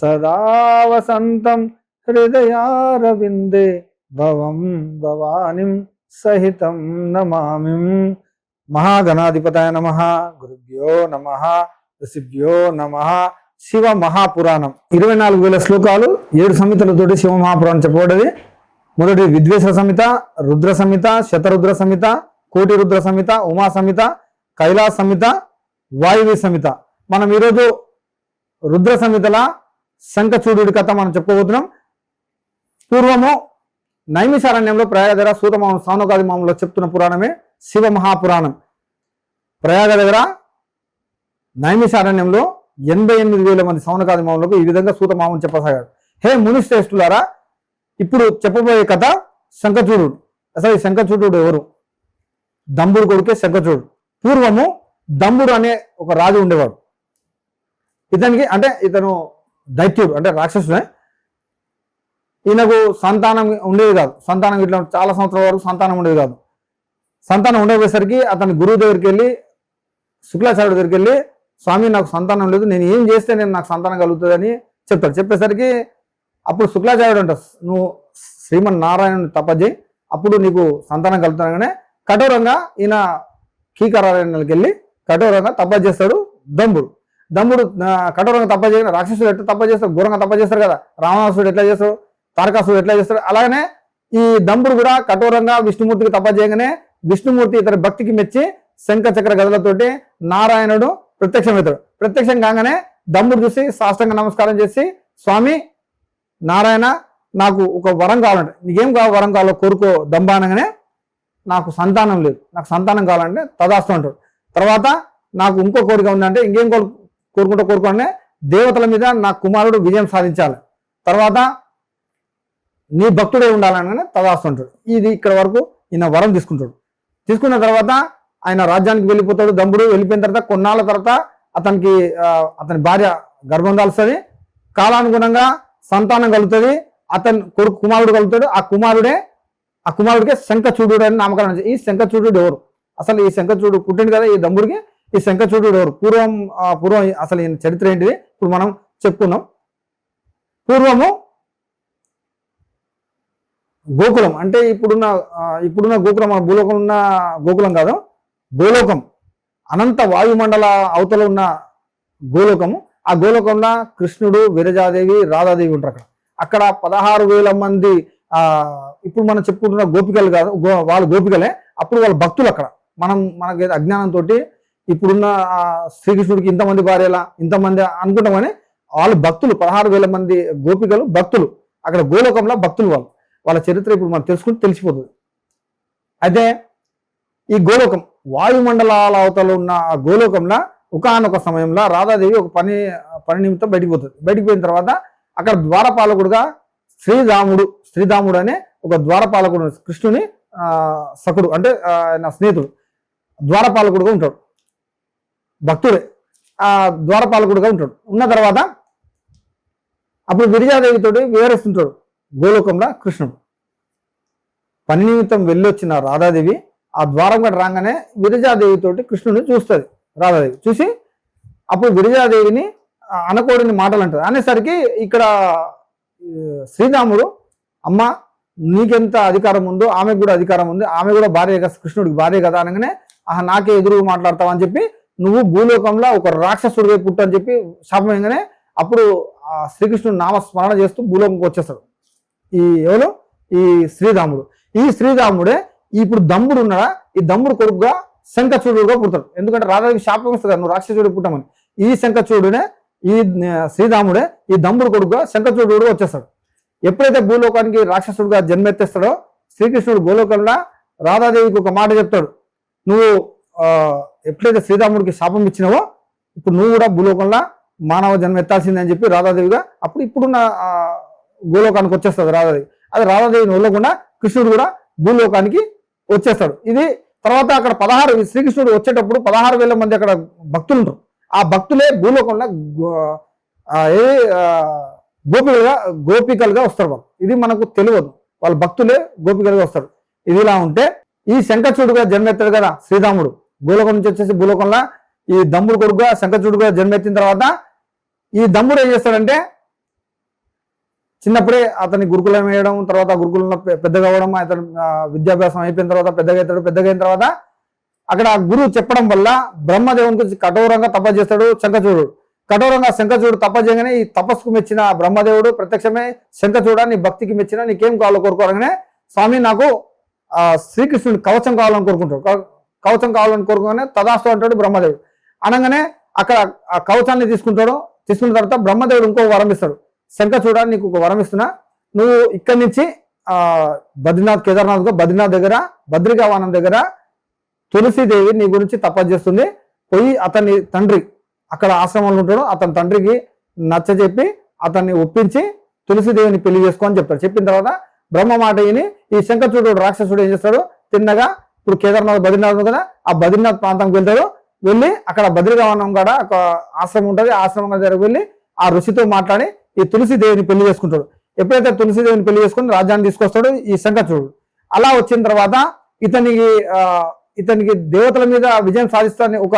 సదా వసంతం హృదయారవిందే భవం భవానిం సహితం నమామి. మహాగణాధిపతాయ నమ గురుభ్యో నమ ఋషిభ్యో నమ. శివ మహాపురాణం. ఇరవై నాలుగు వేల శ్లోకాలు ఏడు సంహితలతోటి శివ మహాపురాణం చెప్పబడ్డది. మొదటి విద్వేష సంహిత రుద్ర సంహిత శతరుద్ర సంహిత కోటి రుద్ర సంహిత ఉమా సంహిత కైలాస సంహిత వాయువి సంహిత మనం ఈరోజు రుద్ర సంహితల శంఖచూడు కథ మనం చెప్పుకోబోతున్నాం. పూర్వము నైమిసారణ్యంలో ప్రయాగ దగ్గర సూతమామ సానుగాది మామలో చెప్తున్న పురాణమే శివ మహాపురాణం ప్రయాగ దగ్గర నైమిసారణ్యంలో ఎనభై ఎనిమిది వేల మంది సౌనకాది మామలకు ఈ విధంగా సూతమామని చెప్పసాగాడు. హే మునిశ్రేష్ఠులారా ఇప్పుడు చెప్పబోయే కథ శంఖచూడు. అసలు ఈ శంఖచూడు ఎవరు? దంబుడు కొడుకే శంఖచూడు. పూర్వము దంబుడు అనే ఒక రాజు ఉండేవాడు. ఇతనికి అంటే ఇతను దైత్యుడు అంటే రాక్షసుడే. ఈయనకు సంతానం ఉండేది కాదు. సంతానం ఇట్లా చాలా సంవత్సరాల వరకు సంతానం ఉండేది కాదు. సంతానం ఉండేసరికి అతని గురువు దగ్గరికి వెళ్ళి శుక్లాచార్యుడి దగ్గరికి వెళ్ళి స్వామి నాకు సంతానం లేదు. నేను ఏం చేస్తే నేను నాకు సంతానం కలుగుతుందని చెప్తాడు. చెప్పేసరికి అప్పుడు శుక్లాచార్యుడు అంట నువ్వు శ్రీమన్ నారాయణుని తపజే అప్పుడు నీకు సంతానం కలుగుతానగానే కఠోరంగా ఈయన కీకరాయణకి వెళ్ళి కఠోరంగా తప చేస్తాడు దంబుడు. దమ్ముడు కఠోరంగా తప్ప చేయడం రాక్షసుడు ఎట్లా తప్ప చేస్తారు ఘోరంగా తప్ప చేస్తారు కదా. రావణాసుడు ఎట్లా చేస్తాడు? తారకాసుడు ఎట్లా చేస్తాడు? అలాగనే ఈ దమ్ముడు కూడా కఠోరంగా విష్ణుమూర్తికి తప్ప చేయగానే విష్ణుమూర్తి ఇతని భక్తికి మెచ్చి శంఖ చక్ర గదలతోటి నారాయణుడు ప్రత్యక్షమవుతాడు. ప్రత్యక్షం కాగానే దమ్ముడు చూసి సాష్టంగా నమస్కారం చేసి స్వామి నారాయణ నాకు ఒక వరం కావాలంటే నీకేం కావాలి? వరం కావాలో కోరుకో దంబ అనగానే నాకు సంతానం లేదు. నాకు సంతానం కావాలంటే తదాస్తు అంటాడు. తర్వాత నాకు ఇంకో కోరిక ఉందంటే ఇంకేం కోరు కోరుకుంటూ కోరుకుంటే దేవతల మీద నా కుమారుడు విజయం సాధించాలి. తర్వాత నీ భక్తుడే ఉండాలని తదాస్తుంటాడు. ఇది ఇక్కడ వరకు ఈయన వరం తీసుకుంటాడు. తీసుకున్న తర్వాత ఆయన రాజ్యానికి వెళ్ళిపోతాడు. దమ్ముడు వెళ్ళిపోయిన తర్వాత కొన్నాళ్ళ తర్వాత అతనికి అతని భార్య గర్భం దాల్స్తుంది. కాలానుగుణంగా సంతానం కలుగుతుంది. అతని కొడుకు కుమారుడు కలుగుతాడు. ఆ కుమారుడే ఆ కుమారుడికి శంఖచూడు అని నామకరణం ఈ శంఖచూడు ఎవరు? అసలు ఈ శంఖచూడు పుట్టింది కదా ఈ దమ్ముడికి ఈ శంఖచూడు ఎవరు? పూర్వం పూర్వం అసలు ఈయన చరిత్ర ఏంటిది? ఇప్పుడు మనం చెప్పుకున్నాం పూర్వము గోకులం. అంటే ఇప్పుడున్న ఇప్పుడున్న గోకులం మన భూలోకం ఉన్న గోకులం కాదు. గోలోకం. అనంత వాయుమండల అవతల ఉన్న గోలోకము. ఆ గోలోకంలో కృష్ణుడు విరజాదేవి రాధాదేవి ఉంటారు అక్కడ. అక్కడ పదహారు వేల మంది ఆ ఇప్పుడు మనం చెప్పుకుంటున్న గోపికలు కాదు గో- వాళ్ళు గోపికలే. అప్పుడు వాళ్ళ భక్తులు అక్కడ. మనం మనకి అజ్ఞానంతో ఇప్పుడున్న శ్రీకృష్ణుడికి ఇంతమంది భార్యలా ఇంతమంది అనుకుంటామని వాళ్ళు భక్తులు పదహారు వేల మంది గోపికలు భక్తులు. అక్కడ గోలోకంలో భక్తులు వాళ్ళు. వాళ్ళ చరిత్ర ఇప్పుడు మనం తెలుసుకుంటే తెలిసిపోతుంది. అయితే ఈ గోలోకం వాయుమండలాల అవతల ఉన్న ఆ గోలోకంలో ఒకనొక సమయంలో రాధాదేవి ఒక పని పని నిమిత్తం బయటికి పోతుంది. బయటికి పోయిన తర్వాత అక్కడ ద్వారపాలకుడుగా శ్రీరాముడు శ్రీరాముడు అనే ఒక ద్వారపాలకుడు కృష్ణుని సకుడు అంటే నా ఆయన స్నేహితుడు ద్వారపాలకుడుగా ఉంటాడు. భక్తుడే ఆ ద్వారపాలకుడుగా ఉంటాడు. ఉన్న తర్వాత అప్పుడు విరజాదేవితోటి వివరిస్తుంటాడు గోలోకంలో కృష్ణుడు. పని నిమిత్తం వెళ్ళొచ్చిన రాధాదేవి ఆ ద్వారం కూడా రాగానే విరజాదేవితోటి కృష్ణుడిని చూస్తుంది రాధాదేవి. చూసి అప్పుడు విరజాదేవిని అనకూడని మాటలు అంటారు అనేసరికి ఇక్కడ శ్రీరాముడు అమ్మ నీకెంత అధికారం ఉందో ఆమెకు కూడా అధికారం ఉంది. ఆమె కూడా భార్య కదా కృష్ణుడికి భార్య కదా అనగానే ఆహా నాకే ఎదురు మాట్లాడతావు అని చెప్పి నువ్వు భూలోకంలో ఒక రాక్షసుడిగా పుట్టు అని చెప్పి శాపమైందనే అప్పుడు ఆ శ్రీకృష్ణుడు నామస్మరణ చేస్తూ భూలోకంకి వచ్చేస్తాడు. ఈ ఎవరు? ఈ శ్రీరాముడు. ఈ శ్రీరాముడే ఇప్పుడు దమ్ముడు ఉన్నాడా? ఈ దమ్ముడు కొడుకుగా శంఖచూడుగా పుడతాడు. ఎందుకంటే రాధాదేవి శాపం ఇస్తుంది నువ్వు రాక్షసుడు పుట్టమని. ఈ శంఖచూడునే ఈ శ్రీరాముడే ఈ దమ్ముడు కొడుకుగా శంఖచూడు వచ్చేస్తాడు. ఎప్పుడైతే భూలోకానికి రాక్షసుడుగా జన్మెత్తేస్తాడో శ్రీకృష్ణుడు భూలోకంలో రాధాదేవికి ఒక మాట చెప్తాడు. నువ్వు ఎప్పుడైతే శ్రీరాముడికి శాపం ఇచ్చినావో ఇప్పుడు నువ్వు కూడా భూలోకంలో మానవ జన్మ ఎత్తాల్సిందని చెప్పి రాధాదేవిగా అప్పుడు ఇప్పుడున్న గోలోకానికి వచ్చేస్తుంది రాధాదేవి. అది రాధాదేవిని వదలకుండా కృష్ణుడు కూడా భూలోకానికి వచ్చేస్తాడు. ఇది తర్వాత అక్కడ పదహారు శ్రీకృష్ణుడు వచ్చేటప్పుడు పదహారు వేల మంది అక్కడ భక్తులు ఉంటారు ఆ భక్తులే భూలోకంలో ఏ గోపికలుగా గోపికలుగా వస్తారు వాళ్ళు. ఇది మనకు తెలియదు. వాళ్ళ భక్తులే గోపికలుగా వస్తారు. ఇది ఇలా ఉంటే ఈ శంఖచూడుగా జన్మెత్తాడు కదా శ్రీరాముడు. భూలోకం నుంచి వచ్చేసి భూలోకంలో ఈ దమ్ముడు కొడుకుగా శంఖచూడుగా జన్మెత్తిన తర్వాత ఈ దమ్ముడు ఏం చేస్తాడంటే చిన్నప్పుడే అతని గురుకులం వేయడం తర్వాత గురుకులంలో పెద్దగా అవ్వడం అతను విద్యాభ్యాసం అయిపోయిన తర్వాత పెద్దగా అవుతాడు పెద్దగా అయిన తర్వాత అక్కడ ఆ గురువు చెప్పడం వల్ల బ్రహ్మదేవునికి కఠోరంగా తప చేస్తాడు శంఖచూడు. కఠోరంగా శంఖచూడు తప చేయగానే ఈ తపస్సుకు మెచ్చిన బ్రహ్మదేవుడు ప్రత్యక్షమే శంఖచూడ నీ భక్తికి మెచ్చిన నీకేం కావాలో కోరుకోరగానే స్వామి నాకు శ్రీకృష్ణుడి కవచం కావాలని కోరుకుంటాడు. కవచం కావాలని కోరుకోగానే తదాస్తు అంటాడు బ్రహ్మదేవుడు. అనగానే అక్కడ ఆ కవచాన్ని తీసుకుంటాడు తీసుకున్న తర్వాత బ్రహ్మదేవుడు ఇంకో వరం ఇస్తాడు. శంఖచూడ నీకు ఒక వరం ఇస్తున్నా. నువ్వు ఇక్కడి నుంచి బద్రీనాథ్ కేదార్నాథ్ బద్రీనాథ్ దగ్గర బద్రికావానం దగ్గర తులసీదేవి నీ గురించి తపస్సు చేస్తుంది. పోయి అతని తండ్రి అక్కడ ఆశ్రమంలో ఉంటాడు. అతని తండ్రికి నచ్చ చెప్పి అతన్ని ఒప్పించి తులసీదేవిని పెళ్ళి చేసుకో అని చెప్తాడు. చెప్పిన తర్వాత బ్రహ్మ మాట విని ఈ శంఖచూడు రాక్షసుడు ఏం చేస్తాడు? తిన్నగా ఇప్పుడు కేదార్నాథ్ బద్రీనాథ్ కదా ఆ బద్రీనాథ్ ప్రాంతంకి వెళ్తాడు వెళ్ళి అక్కడ బద్రీగవనం కూడా ఒక ఆశ్రమం ఉంటుంది. ఆశ్రమం దగ్గరకు వెళ్ళి ఆ ఋషితో మాట్లాడి ఈ తులసిదేవిని పెళ్ళి చేసుకుంటాడు. ఎప్పుడైతే తులసిదేవిని పెళ్ళి చేసుకుని రాజ్యాన్ని తీసుకొస్తాడో ఈ శంఖచూడు అలా వచ్చిన తర్వాత ఇతనికి ఇతనికి దేవతల మీద విజయం సాధిస్తాడని ఒక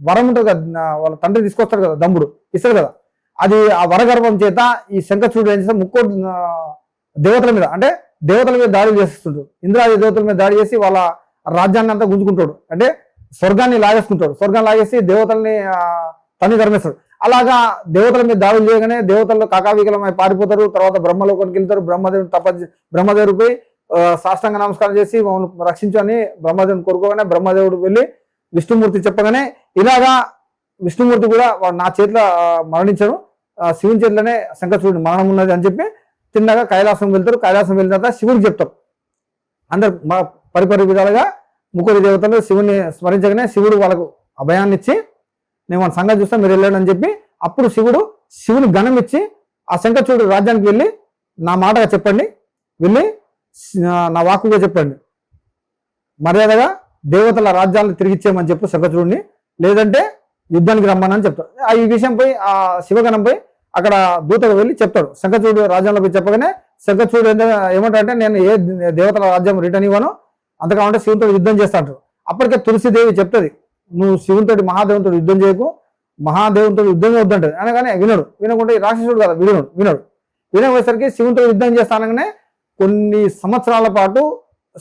వరం ఉంటుంది కదా వాళ్ళ తండ్రి తీసుకొస్తాడు కదా దమ్ముడు ఇస్తాడు కదా. అది ఆ వరగర్భం చేత ఈ శంఖచూడు ఏం చేస్తే ముక్కో దేవతల మీద అంటే దేవతల మీద దాడి చేస్తుంటాడు. ఇంద్రాది దేవతల మీద దాడి చేసి వాళ్ళ రాజ్యాన్ని అంతా గుంజుకుంటాడు. అంటే స్వర్గాన్ని లాగేసుకుంటాడు. స్వర్గాన్ని లాగేసి దేవతల్ని తన్ని ధర్మేస్తాడు అలాగా దేవతల మీద దాడులు చేయగానే దేవతల్లో కాకావికలమై పారిపోతారు. తర్వాత బ్రహ్మలోకానికి వెళ్తారు. బ్రహ్మదేవుని తప బ్రహ్మదేవుడు పోయి సాష్టాంగ నమస్కారం చేసి మమ్మల్ని రక్షించు అని బ్రహ్మదేవుని కోరుకోగానే బ్రహ్మదేవుడు వెళ్ళి విష్ణుమూర్తి చెప్పగానే ఇలాగా విష్ణుమూర్తి కూడా నా చేతిలో ఆ, శివుని చేతిలోనే శంకరచూడి మరణం ఉన్నది అని చెప్పి తిన్నగా కైలాసం వెళ్తారు. కైలాసం వెళ్ళిన తర్వాత శివుడికి చెప్తారు. అందరు మా పరిపరి విధాలుగా ముగ్గురు దేవతలు శివుని స్మరించగానే శివుడు వాళ్ళకు అభయాన్ని ఇచ్చి నేను వాళ్ళ సంగతి చూస్తే మీరు వెళ్ళాడు అని చెప్పి అప్పుడు శివుడు శివుని గణం ఇచ్చి ఆ శంకరచూడు రాజ్యానికి వెళ్ళి నా మాటగా చెప్పండి వెళ్ళి నా వాక్కుగా చెప్పండి. మర్యాదగా దేవతల రాజ్యాలను తిరిగిచ్చేయమని చెప్పి చెప్పు శంకరచూడిని లేదంటే యుద్ధానికి రమ్మనని చెప్తాడు. ఆ ఈ విషయంపై ఆ శివగణంపై అక్కడ దూతకు వెళ్ళి చెప్తాడు. శంకరచూడు రాజ్యంలోకి పోయి చెప్పగానే శంకరచూడు ఏమంటాడంటే నేను ఏ దేవతల రాజ్యం రిటర్న్ ఇవ్వను అంతకామంటే శివునితో యుద్ధం చేస్తాడు అప్పటికే తులసిదేవి చెప్తుంది నువ్వు శివునితోటి మహాదేవునితో యుద్ధం చేయకు మహాదేవునితో యుద్ధం వద్దంటది. అనగానే వినడు. వినకుండా రాక్షసుడు కదా వినడు వినడు. వినపోయేసరికి శివునితో యుద్ధం చేస్తా అనగానే కొన్ని సంవత్సరాల పాటు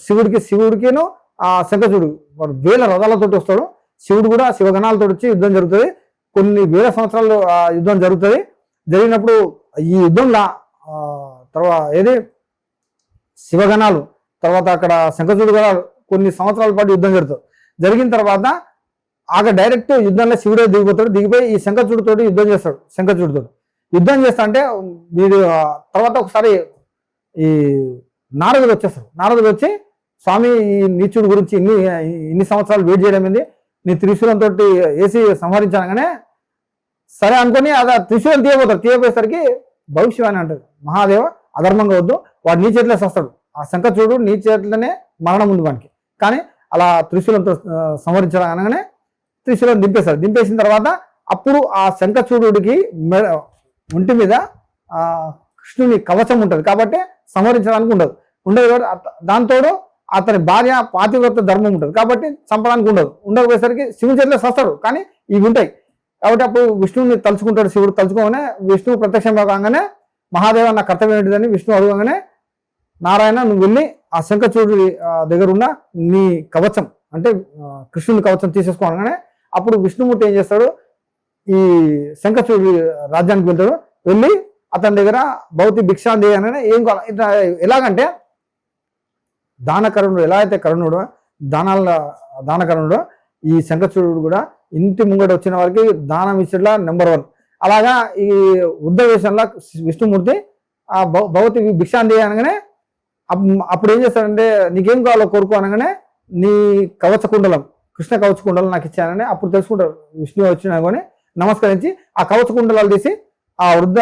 శివుడికి శివుడికిను ఆ శంకరుడు వాడు వేల రథాలతో వస్తాడు. శివుడు కూడా శివగణాలతో వచ్చి యుద్ధం జరుగుతుంది. కొన్ని వేల సంవత్సరాలు ఆ యుద్ధం జరుగుతుంది. జరిగినప్పుడు ఈ యుద్ధంలో తర్వాత ఏది? శివగణాలు. తర్వాత అక్కడ శంఖచూడు కూడా కొన్ని సంవత్సరాల పాటు యుద్ధం జరుగుతుంది. జరిగిన తర్వాత ఆక డైరెక్ట్ యుద్ధంలో శివుడే దిగిపోతాడు. దిగిపోయి ఈ శంఖచూడుతో యుద్ధం చేస్తాడు శంఖచూడుతో యుద్ధం చేస్తా అంటే వీడు తర్వాత ఒకసారి ఈ నారదుడు వచ్చేస్తాడు. నారదుడు వచ్చి స్వామి ఈ నీచుడి గురించి ఇన్ని ఇన్ని సంవత్సరాలు వెయిట్ చేయడం ఏంది? నీ త్రిశూలంతో వేసి సంహరించానగానే సరే అనుకొని అది త్రిశూలం తీయబోతాడు. తీయబోయేసరికి భవిష్యవాణి అని అంటాడు. మహాదేవ అధర్మంగా వద్దు. వాడు నీ చేతిలో వస్తాడు. ఆ శంకరచూడు నీ చేతిలోనే మరణం ఉంది మనకి కానీ అలా త్రిశూలంతో సంవరించడం సంహరించడం అనగానే త్రిశూలం దింపేశాడు. దింపేసిన తర్వాత అప్పుడు ఆ శంఖచూడుడికి మెడ ఒంటి మీద కృష్ణుని కవచం ఉంటుంది. కాబట్టి సంహరించడానికి ఉండదు. ఉండదు కాబట్టి దాంతో దాంతోడు అతని భార్య పాతివ్రత ధర్మం ఉంటుంది. కాబట్టి చంపడానికి ఉండదు. ఉండకపోయేసరికి శివుని చేతిలో వస్తాడు కానీ ఇవి ఉంటాయి. కాబట్టి అప్పుడు విష్ణువుని తలుచుకుంటాడు శివుడు. తలుచుకోగానే విష్ణువు ప్రత్యక్షం కాగానే మహాదేవ నా కర్తవ్యం ఏంటిదని విష్ణువు అడగగానే నారాయణ నువ్వు వెళ్ళి ఆ శంఖచూడు దగ్గర ఉన్న నీ కవచం అంటే కృష్ణుని కవచం తీసేసుకోగానే అప్పుడు విష్ణుమూర్తి ఏం చేస్తాడు? ఈ శంఖచూడి రాజ్యానికి వెళ్తాడు. వెళ్ళి అతని దగ్గర భౌతి భిక్షాంది అనగానే ఏం ఇట్లా ఎలాగంటే దానకరుణుడు ఎలా అయితే కరుణుడు దానాల దానకరుణుడు ఈ శంఖచూడు కూడా ఇంటి ముంగట వచ్చిన వారికి దానం ఇచ్చట్లా నెంబర్ వన్. అలాగా ఈ ఉద్దవేశంలో వేషంలో విష్ణుమూర్తి ఆ భౌ- భౌతి భిక్షాంది అనగానే అప్పుడు ఏం చేస్తాడంటే నీకేం కావాలో కోరుకో అనగానే నీ కవచ కుండలం కృష్ణ కవచ కుండలం నాకు ఇచ్చానని అప్పుడు తెలుసుకుంటారు విష్ణు వచ్చినా కానీ నమస్కరించి ఆ కవచ కుండలాలు తీసి ఆ వృద్ధ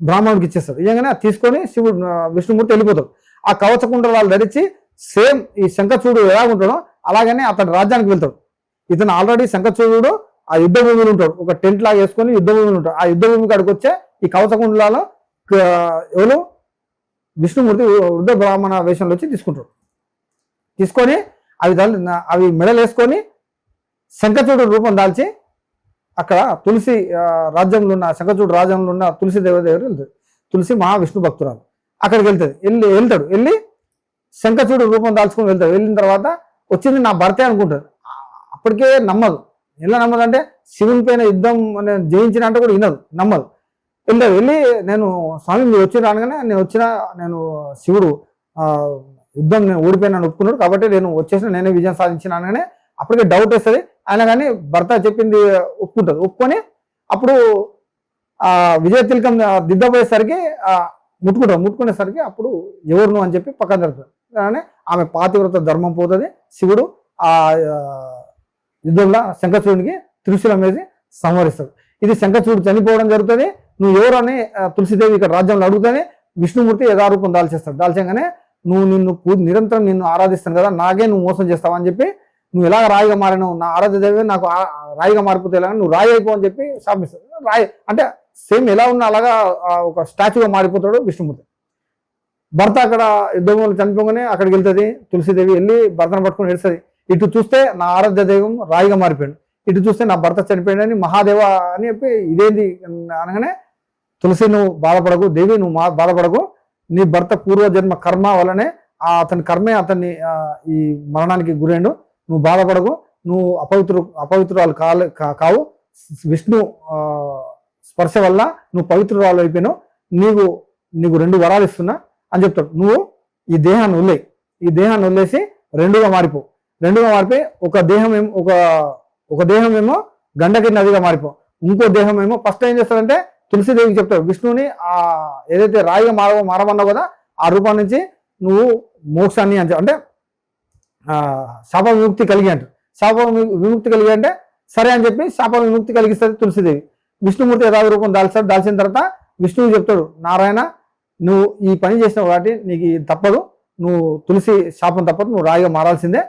బ్రాహ్మణుడికి ఇచ్చేస్తాడు. ఇవ్వగానే తీసుకొని శివుడు విష్ణుమూర్తి వెళ్ళిపోతాడు. ఆ కవచ కుండలాలు ధరించి సేమ్ ఈ శంఖచూడు ఎలా ఉంటాడో అలాగనే అతని రాజ్యానికి వెళ్తాడు. ఇతను ఆల్రెడీ శంఖచూడు ఆ యుద్ధ భూమిలో ఉంటాడు. ఒక టెంట్ లాగా వేసుకొని యుద్ధ భూమిలో ఉంటాడు. ఆ యుద్ధ భూమి కాడికి వచ్చే ఈ కవచ కుండలాలో ఎవరు? విష్ణుమూర్తి వృద్ధ బ్రాహ్మణ వేషంలో వచ్చి తీసుకుంటాడు. తీసుకొని అవి తల అవి మెడలు వేసుకొని శంఖచూడు రూపం దాల్చి అక్కడ తులసి రాజ్యంలో ఉన్న శంఖచూడు రాజ్యంలో ఉన్న తులసి దేవ దగ్గర వెళ్తాడు. తులసి మహావిష్ణు భక్తురాలు. అక్కడికి వెళ్తాడు. వెళ్ళి వెళ్తాడు. వెళ్ళి శంఖచూడు రూపం దాల్చుకొని వెళ్తాడు. వెళ్ళిన తర్వాత వచ్చింది నా భర్తే అనుకుంటాడు. అప్పటికే నమ్మదు. ఎలా నమ్మదంటే శివుని పైన యుద్ధం జయించిన అంటే కూడా వినదు. నమ్మదు. వెళ్ళాడు వెళ్ళి నేను స్వామి మీరు వచ్చి రానగానే నేను వచ్చిన నేను శివుడు యుద్ధం నేను ఓడిపోయినాను ఒప్పుకున్నాడు. కాబట్టి నేను వచ్చేసిన నేనే విజయం సాధించిన అనగానే అప్పటికే డౌట్ వస్తుంది. అయినా కానీ భర్త చెప్పింది ఒప్పుకుంటుంది. ఒప్పుకొని అప్పుడు ఆ విజయ తిలకం దిద్దపోయేసరికి ముట్టుకుంటాం ముట్టుకుంటారు. ముట్టుకునేసరికి అప్పుడు ఎవరును అని చెప్పి పక్కన జరుగుతుంది. కానీ ఆమె పాతివ్రత ధర్మం పోతుంది. శివుడు ఆ ఆ, యుద్ధంలో శంఖచూడికి త్రిశూలం వేసి సంహరిస్తాడు. ఇది శంఖచూడు చనిపోవడం జరుగుతుంది. నువ్వు ఎవరు అని తులసిదేవి ఇక్కడ రాజ్యంలో అడుగుతానే విష్ణుమూర్తి యథారూపం దాల్చేస్తాడు. దాల్చంగానే నువ్వు నిన్ను నిరంతరం నిన్ను ఆరాధిస్తాను కదా నాకే నువ్వు మోసం చేస్తావు అని చెప్పి నువ్వు ఎలాగ రాయిగా మారినావు? నా ఆరాధ్యదేవి నాకు రాయిగా మారిపోతే ఎలాగ? నువ్వు రాయి అయిపో అని చెప్పి శాపిస్తాడు రాయి అంటే సేమ్ ఎలా ఉన్నా అలాగా ఒక స్టాచ్యూగా మారిపోతాడు విష్ణుమూర్తి. భర్త అక్కడ యుద్ధంలో చనిపోగానే అక్కడికి వెళ్తుంది తులసిదేవి వెళ్ళి భర్తను పట్టుకొని ఏడుస్తుంది. ఇటు చూస్తే నా ఆరాధ్య దైవం రాయిగా మారిపోయాడు. ఇటు చూస్తే నా భర్త చనిపోయాడని మహాదేవ అని చెప్పి ఇదేంది అనగానే తులసి నువ్వు బాధపడకు దేవి నువ్వు మా బాధపడకు. నీ భర్త పూర్వజన్మ కర్మ వల్లనే ఆ అతని కర్మే అతన్ని ఈ మరణానికి గురైండు. నువ్వు బాధపడకు నువ్వు అపవిత్రు అపవిత్రురాలు కాలే కా- కావు. విష్ణు స్పర్శ వల్ల నువ్వు పవిత్రురాలు అయిపోయినావు. నీకు నీకు రెండు వరాలు ఇస్తున్నా అని చెప్తాడు. నువ్వు ఈ దేహాన్ని వదిలేయి. ఈ దేహాన్ని వదిలేసి రెండుగా మారిపో. రెండుగా మారిపోయి ఒక దేహం ఏమో ఒక ఒక దేహం ఏమో గండకి నదిగా మారిపో. ఇంకో దేహం ఏమో ఫస్ట్ ఏం చేస్తాడంటే తులసిదేవికి చెప్తాడు విష్ణువుని ఆ ఏదైతే రాయిగా మార మారమన్నావు కదా ఆ రూపం నుంచి నువ్వు మోక్షాన్ని అని అంటే శాప విముక్తి కలిగి అంట శాప విముక్తి కలిగి అంటే సరే అని చెప్పి శాప విముక్తి కలిగిస్తుంది తులసిదేవి. విష్ణుమూర్తి యథావి రూపం దాల్చాడు దాల్చిన తర్వాత విష్ణువు చెప్తాడు నారాయణ నువ్వు ఈ పని చేసిన వాటి నీకు తప్పదు నువ్వు తులసి శాపం తప్పదు నువ్వు రాయిగా మారాల్సిందే.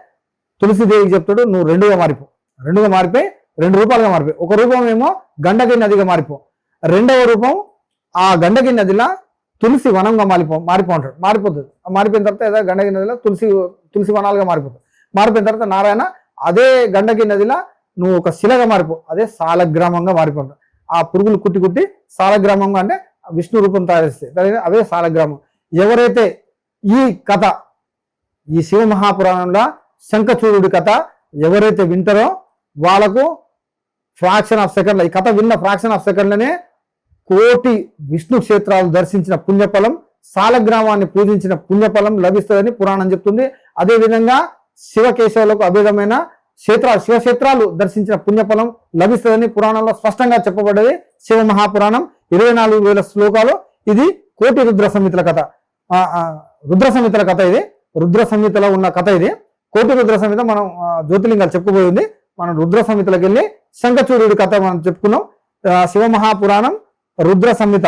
తులసిదేవికి చెప్తాడు నువ్వు రెండుగా మారిపో. రెండుగా మారిపోయి రెండు రూపాలుగా మారిపోయి. ఒక రూపం ఏమో గండకి నదిగా మారిపో. రెండవ రూపం ఆ గండకి నదిలో తులసి వనంగా మారిపో మారిపో మారిపోతుంది. మారిపోయిన తర్వాత ఏదో గండకి నదిలో తులసి తులసి వనాలుగా మారిపోతుంది. మారిపోయిన తర్వాత నారాయణ అదే గండకి నదిలో నువ్వు ఒక శిలగా మారిపో అదే సాలగ్రామంగా మారిపోతావు. ఆ పురుగులు కుట్టి కుట్టి సాలగ్రామంగా అంటే విష్ణు రూపం తయారు చేస్తాయి. అవే సాలగ్రామం. ఎవరైతే ఈ కథ ఈ శివ మహాపురాణంలో శంఖచూరుడి కథ ఎవరైతే వింటారో వాళ్ళకు ఫ్రాక్షన్ ఆఫ్ సెకండ్లో ఈ కథ విన్న ఫ్రాక్షన్ ఆఫ్ సెకండ్లనే కోటి విష్ణు క్షేత్రాలు దర్శించిన పుణ్యఫలం సాలగ్రామాన్ని పూజించిన పుణ్యఫలం లభిస్తుందని పురాణం చెప్తుంది. అదే విధంగా శివకేశవులకు అభేదమైన క్షేత్రాలు శివక్షేత్రాలు దర్శించిన పుణ్యఫలం లభిస్తుందని పురాణంలో స్పష్టంగా చెప్పబడ్డది. శివ మహాపురాణం ఇరవై నాలుగు వేల శ్లోకాలు. ఇది కోటి రుద్ర సంహితల కథ. రుద్ర సంహితల కథ ఇది. రుద్ర సంహితలో ఉన్న కథ ఇది. కోటి రుద్ర సంహిత మనం జ్యోతిలింగాలు చెప్పుకోబోయింది మనం రుద్ర సంహితలకు వెళ్ళి శంఖచూర్యుడి కథ మనం చెప్పుకున్నాం. శివ మహాపురాణం రుద్ర సంహిత.